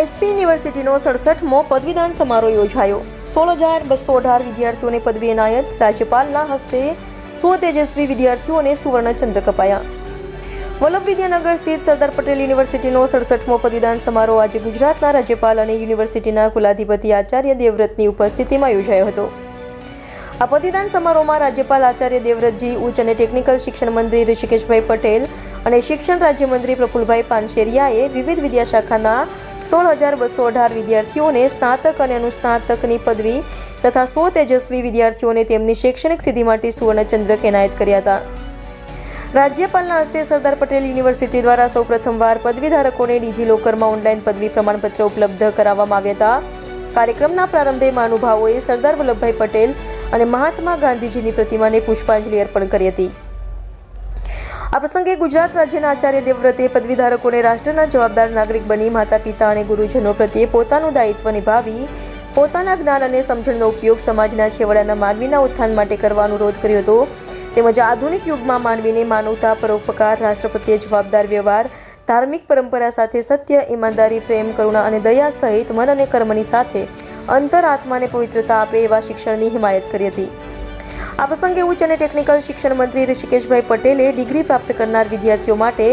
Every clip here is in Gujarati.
એસપી યુનિવર્સિટીનો સડસઠમો પદવીદાન સમારોહ યોજાયો. સોળ હજાર બસો અઢાર વિદ્યાર્થીઓને પદવી એનાયત, રાજ્યપાલના હસ્તે સો તેજસ્વી વિદ્યાર્થીઓને સુવર્ણચંદ્રક અપાયા. વલ્લભ વિદ્યાનગર સ્થિત સરદાર પટેલ યુનિવર્સિટીનો સડસઠમો પદવીદાન સમારોહ આજે ગુજરાતના રાજ્યપાલ અને યુનિવર્સિટીના કુલાધિપતિ આચાર્ય દેવવ્રતની ઉપસ્થિતિમાં યોજાયો હતો. આ પદવીદાન સમારોહમાં રાજ્યપાલ આચાર્ય દેવવ્રતજી, ઉચ્ચ અને ટેકનિકલ શિક્ષણ મંત્રી ઋષિકેશભાઈ પટેલ અને શિક્ષણ રાજ્યમંત્રી પ્રફુલભાઈ પાનશેરિયાએ વિવિધ વિદ્યાશાખાના સોળ હજાર બસો અઢાર વિદ્યાર્થીઓને સ્નાતક અને અનુસ્નાતકની પદવી તથા સો તેજસ્વી વિદ્યાર્થીઓને તેમની શૈક્ષણિક સિદ્ધિ માટે સુવર્ણચંદ્રક એનાયત કર્યા હતા. રાજ્યપાલના હસ્તે સરદાર પટેલ યુનિવર્સિટી દ્વારા સૌ પ્રથમવાર પદવીધારકોને ડિજીલોકરમાં ઓનલાઈન પદવી પ્રમાણપત્ર ઉપલબ્ધ કરાવવામાં આવ્યા હતા. કાર્યક્રમના પ્રારંભે મહાનુભાવોએ સરદાર વલ્લભભાઈ પટેલ અને મહાત્મા ગાંધીજીની પ્રતિમાને પુષ્પાંજલિ અર્પણ કરી હતી. આ પ્રસંગે ગુજરાત રાજ્યના આચાર્ય દેવવ્રતે પદવીધારકોને રાષ્ટ્રના જવાબદાર નાગરિક બની માતા પિતા અને ગુરુજનો પ્રત્યે પોતાનું દાયિત્વ નિભાવી, પોતાના જ્ઞાન અને સમજણનો ઉપયોગ સમાજના છેવાડાના માનવીના ઉત્થાન માટે કરવા અનુરોધ કર્યો હતો. તેમજ આધુનિક યુગમાં માનવીને માનવતા પરોપકાર રાષ્ટ્ર પ્રત્યે જવાબદાર વ્યવહાર, ધાર્મિક પરંપરા સાથે સત્ય, ઈમાનદારી, પ્રેમ, કરુણા અને દયા સહિત મન અને કર્મની સાથે અંતર આત્માને પવિત્રતા આપે એવા શિક્ષણની હિમાયત કરી હતી. આ પ્રસંગે ઉચ્ચ અને ટેકનિકલ શિક્ષણ મંત્રી ઋષિકેશભાઈ પટેલે ડિગ્રી પ્રાપ્ત કરનાર વિદ્યાર્થીઓ માટે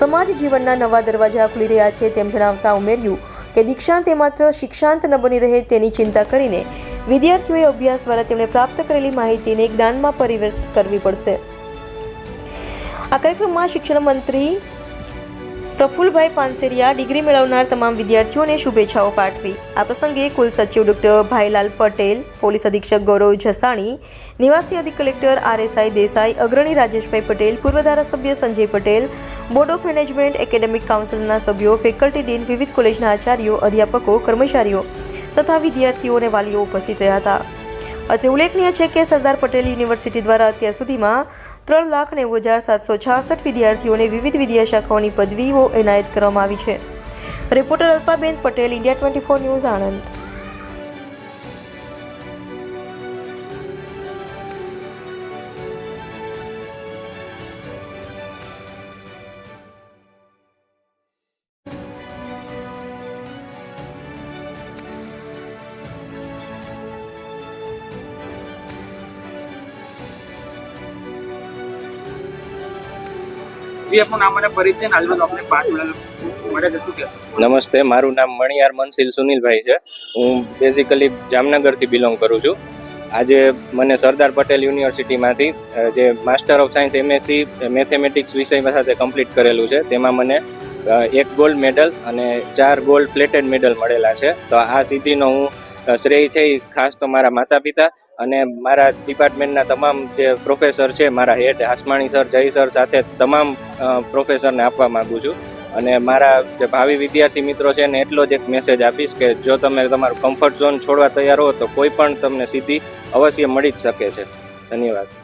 સમાજ જીવનના નવા દરવાજા ખુલી રહ્યા છે તેમ જણાવતા ઉમેર્યું કે દીક્ષાંત એ માત્ર શિક્ષાંત ન બની રહે તેની ચિંતા કરીને વિદ્યાર્થીઓએ અભ્યાસ દ્વારા તેમણે પ્રાપ્ત કરેલી માહિતીને જ્ઞાનમાં પરિવર્તિત કરવી પડશે. આ કાર્યક્રમમાં શિક્ષણ મંત્રી પ્રફુલભાઈ પાનસેરિયા ડિગ્રી મેળવનાર તમામ વિદ્યાર્થીઓને શુભેચ્છાઓ પાઠવી. આ પ્રસંગે કુલ સચિવ ડોક્ટર ભાઈલાલ પટેલ, પોલીસ અધિક્ષક ગૌરવ જસાણી, નિવાસી અધિક કલેક્ટર આરએસઆઈ દેસાઈ, અગ્રણી રાજેશભાઈ પટેલ, પૂર્વ ધારાસભ્ય Sanjay Patel, board of management academic કાઉન્સિલના સભ્યો, ફેકલ્ટી ડીન વિવિધ કોલેજના આચાર્યો, અધ્યાપકો, કર્મચારીઓ તથા વિદ્યાર્થીઓ અને વાલીઓ ઉપસ્થિત રહ્યા હતા. અત્રે ઉલ્લેખનીય છે કે સરદાર પટેલ યુનિવર્સિટી દ્વારા અત્યાર સુધીમાં ત્રણ લાખ નેવું હજાર સાતસો છાસઠ વિદ્યાર્થીઓને વિવિધ વિદ્યાશાખાઓની પદવીઓ એનાયત કરવામાં આવી છે. Reporter Alpaben Patel, India twenty four News, Anand. નમસ્તે, મારું નામ મણિયાર મનસિલ સુનિલભાઈ છે. હું બેઝિકલી જામનગરથી બિલોંગ કરું છું. આજે મને સરદાર પટેલ યુનિવર્સિટીમાંથી જે master of science MSc mathematics વિષય સાથે કમ્પ્લીટ કરેલું છે. તેમાં મને એક ગોલ્ડ મેડલ અને ચાર ગોલ્ડ પ્લેટેડ મેડલ મળેલા છે. તો આ સિદ્ધિનો હું શ્રેય છે. એ ખાસ તો મારા માતા પિતા અને મારા ડિપાર્ટમેન્ટના તમામ જે પ્રોફેસર છે, મારા હેડ હાસમાણી સર જય સર સાથે તમામ પ્રોફેસરને આપવા માંગુ છું. અને મારા જે ભાવિ વિદ્યાર્થી મિત્રો છે ને એટલો જ એક મેસેજ આપીશ કે જો તમે તમારું કમ્ફર્ટ ઝોન છોડવા તૈયાર હો તો કોઈ પણ તમને સીધી અવશ્ય મળી જ શકે છે. ધન્યવાદ.